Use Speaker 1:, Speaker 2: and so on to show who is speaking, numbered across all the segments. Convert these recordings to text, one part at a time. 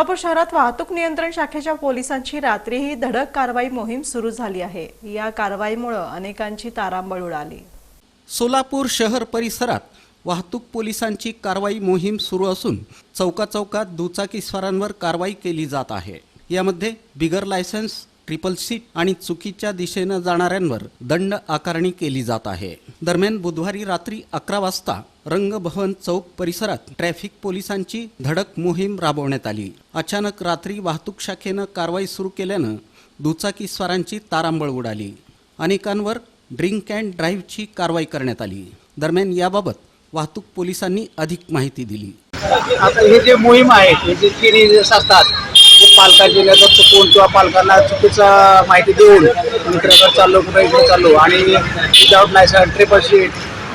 Speaker 1: सोलापूर शहरात वाहतूक नियंत्रण शाखेच्या पोलिसांची रात्रीही धडक कारवाई मोहीम सुरू झाली आहे. या कारवाईमुळे अनेकांची तारांबळ उडाली.
Speaker 2: सोलापूर शहर परिसरात वाहतूक पोलिसांची कारवाई मोहीम सुरू असून चौकाचौकात दुचाकीस्वारांवर कारवाई केली जात आहे. यामध्ये बिगर लायसन्स ट्रिपल सीट आणि चुकीच्या दिशेनं जाणाऱ्यांवर दंड आकारणी केली जात आहे. दरम्यान बुधवारी रात्री अकरा वाजता रंगभवन चौक परिसरात ट्रॅफिक पोलिसांची धडक मोहीम राबवण्यात आली. अचानक रात्री वाहतूक शाखेनं कारवाई सुरू केल्यानं दुचाकीस्वारांची तारांबळ उडाली. अनेकांवर ड्रिंक अँड ड्राईव्हची कारवाई करण्यात आली. दरम्यान याबाबत वाहतूक पोलिसांनी अधिक माहिती दिली.
Speaker 3: आता हे जे मोहीम आहे हे जे असतात पालकाची नेतृत्व चुकवून किंवा पालकांना चुकीचा माहिती देऊन मित्राकडे चाललो कुठे इकडे चाललो आणि विदाऊट लायसन ट्रिपल शीट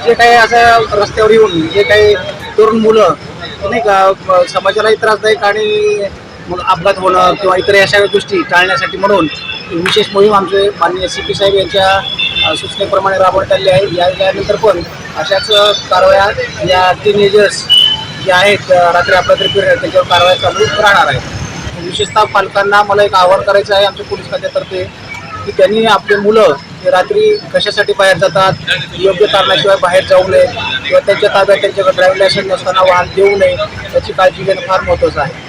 Speaker 3: जे काही असं रस्त्यावर येऊन जे काही तरुण मुलं नाही का समाजालाही त्रासदायक आणि मग अपघात होणं किंवा इतर अशा गोष्टी टाळण्यासाठी म्हणून विशेष मोहीम आमचे माननीय सी पी साहेब यांच्या सूचनेप्रमाणे राबवण्यात आली आहे. या यानंतर पण अशाच कारवाया या टीनेजर्स जे आहेत रात्री अपघात पिरियड त्याच्यावर कारवाई चालू राहणार आहे विशेषतः पालकांना मला एक आवाहन करायचं आहे आमच्या पोलीस खात्यातर्फे की त्यांनी आपले मुलं हे रात्री कशासाठी बाहेर जातात योग्य कारणाशिवाय बाहेर जाऊ नये किंवा त्यांच्या ताब्यात त्यांच्याकडे ड्रायव्हिंग लायसन्स नसताना वाहन देऊ नये याची काळजी घेणं फार महत्त्वाचं आहे.